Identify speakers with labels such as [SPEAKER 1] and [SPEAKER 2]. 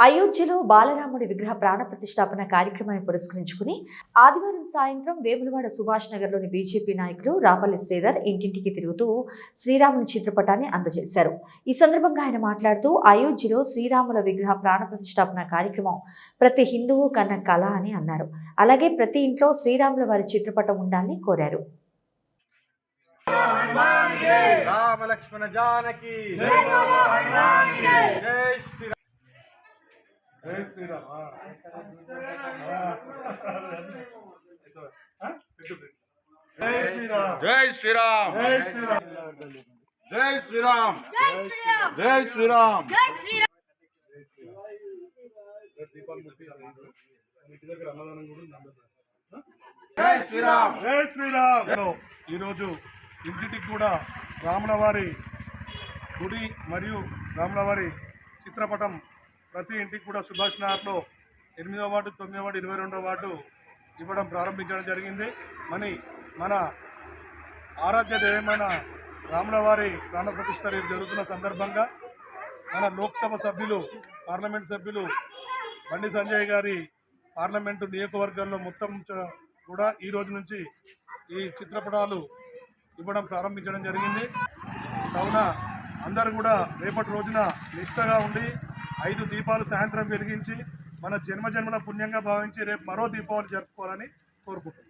[SPEAKER 1] అయోధ్యలో బాలరాముడి విగ్రహ ప్రాణ ప్రతిష్టాపన కార్యక్రమాన్ని పురస్కరించుకుని ఆదివారం సాయంత్రం వేములవాడ సుభాష్ నగర్లోని బీజేపీ నాయకులు రాపల్లి శ్రీధర్ ఇంటింటికి తిరుగుతూ శ్రీరాముని చిత్రపటాన్ని అందజేశారు. ఈ సందర్భంగా ఆయన మాట్లాడుతూ అయోధ్యలో శ్రీరాముల విగ్రహ ప్రాణ ప్రతిష్టాపన కార్యక్రమం ప్రతి హిందువు కన్న కళ అని అన్నారు. అలాగే ప్రతి ఇంట్లో శ్రీరాముల వారి చిత్రపటం ఉండాలని కోరారు.
[SPEAKER 2] రామ లక్ష్మణ జానకి జై శ్రీరామ్ జై శ్రీరామ్ జై శ్రీరామ్ జై శ్రీరామ్ జై శ్రీరామ్ జై శ్రీరామ్
[SPEAKER 3] జై శ్రీరామ్ ఈరోజు ఇంటింటికి కూడా రాముల వారి గుడి మరియు రాముల వారి చిత్రపటం ప్రతి ఇంటికి కూడా సుభాష్ నగర్లో ఎనిమిదవ వార్డు తొమ్మిదవ వార్డు ఇరవై రెండవ వార్డు ఇవ్వడం ప్రారంభించడం జరిగింది. మని మన ఆరాధ్య దేవమైన రాముల వారి ప్రాణప్రతిష్ఠ రేపు జరుగుతున్న సందర్భంగా మన లోక్సభ సభ్యులు పార్లమెంట్ సభ్యులు బండి సంజయ్ గారి పార్లమెంటు నియోజకవర్గంలో మొత్తం కూడా ఈ రోజు నుంచి ఈ చిత్రపటాలు ఇవ్వడం ప్రారంభించడం జరిగింది. కావున అందరూ కూడా రేపటి రోజున నిష్ఠగా ఉండి ఐదు దీపాలు సాయంత్రం వెలిగించి మన జన్మజన్మల పుణ్యంగా భావించి రేపు మరో దీపావళి జరుపుకోవాలని కోరుకుంటున్నాం.